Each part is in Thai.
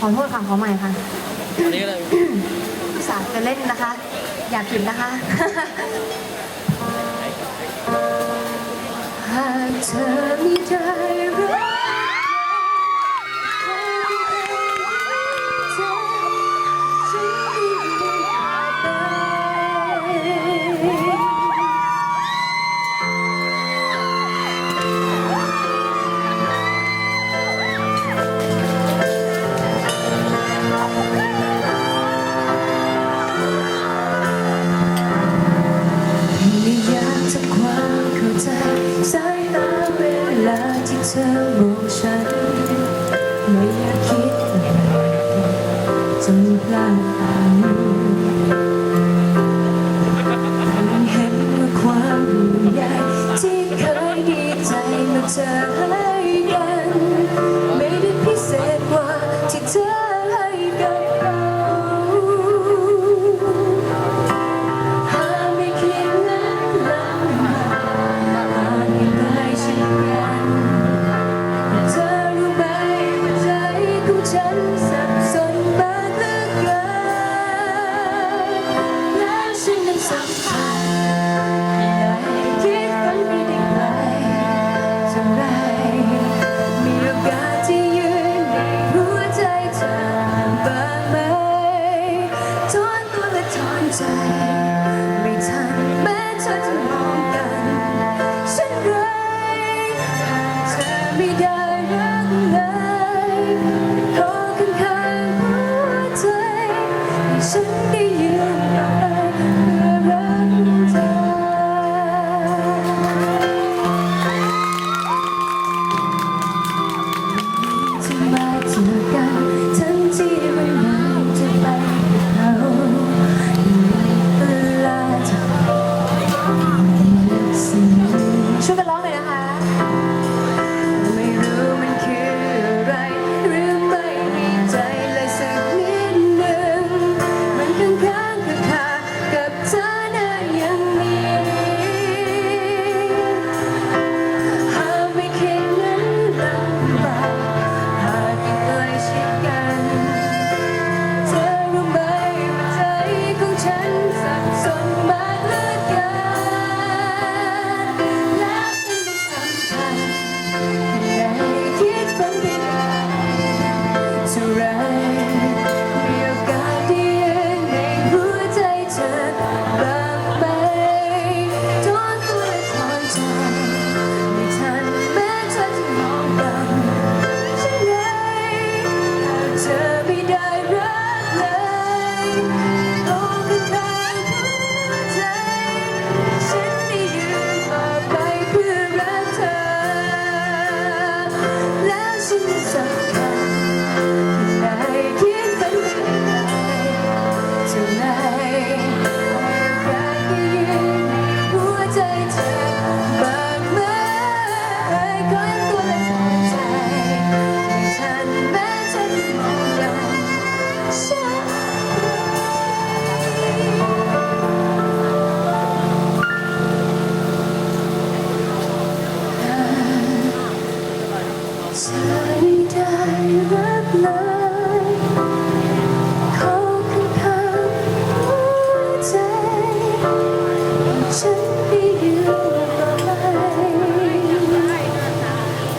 ขอโทษค่ะขอใหม่ค่ะอันนี้อะไรสาดจะเล่นนะคะ อย่าผิดนะคะหากเธอไมีใจรัก ธอบอกฉันไม่อยากคิดอะไรจนพลาดอันมันเห็นว่าความใหญ่ที่เคยดีใจมาเจอ ทนตัวและทนใจ ไม่ทันแม้เธอจะมองกัน ฉันเลยหากเธอไม่ได้ surround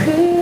คือ